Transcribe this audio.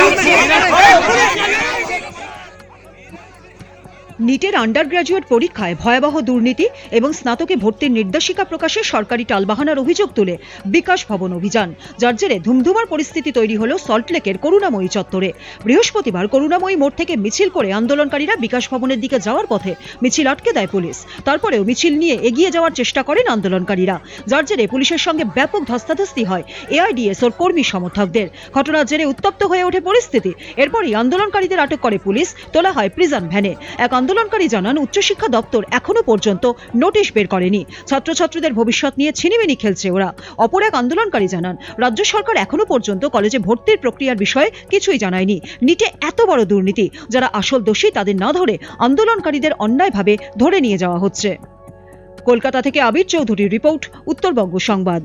¡Mira, নিটের under graduate পরীক্ষায় ভয়াবহ দুর্নীতি এবং স্নাতকে ভর্তির নির্দেশিকা প্রকাশে সরকারি টালবাহানার অভিযোগ তুলে বিকাশ ভবন অভিযান, যার জেরে ধুমধুমার পরিস্থিতি তৈরি হল সল্টলেকের করুণাময়ী চত্বরে। বৃহস্পতিবার করুণাময়ী মোড় থেকে মিছিল করে আন্দোলনকারীরা বিকাশ ভবনের দিকে যাওয়ার পথে মিছিল আটকে দেয় পুলিশ। তারপরেও মিছিল নিয়ে এগিয়ে যাওয়ার চেষ্টা করেন আন্দোলনকারীরা, যার জেরে পুলিশের সঙ্গে ব্যাপক ধস্তাধস্তি হয় এআইডিএস ওর কর্মী সমর্থকদের। ঘটনার জেরে উত্তপ্ত হয়ে ওঠে পরিস্থিতি। এরপরই আন্দোলনকারীদের আটক করে পুলিশ, তোলা হয় প্রিজন ভ্যানে। এক আন্দোলনকারী জানান, উচ্চশিক্ষা দপ্তর এখনও পর্যন্ত নোটিশ বের করেনি। ছাত্রছাত্রীদের ভবিষ্যৎ নিয়ে ছিনিমিনি খেলছে ওরা। অপর এক আন্দোলনকারী জানান, রাজ্য সরকার এখনও পর্যন্ত কলেজে ভর্তির প্রক্রিয়ার বিষয়ে কিছুই জানায়নি। নিটে এত বড় দুর্নীতি, যারা আসল দোষী তাদের না ধরে আন্দোলনকারীদের অন্যায়ভাবে ধরে নিয়ে যাওয়া হচ্ছে। কলকাতা থেকে আবির চৌধুরীর রিপোর্ট, উত্তরবঙ্গ সংবাদ।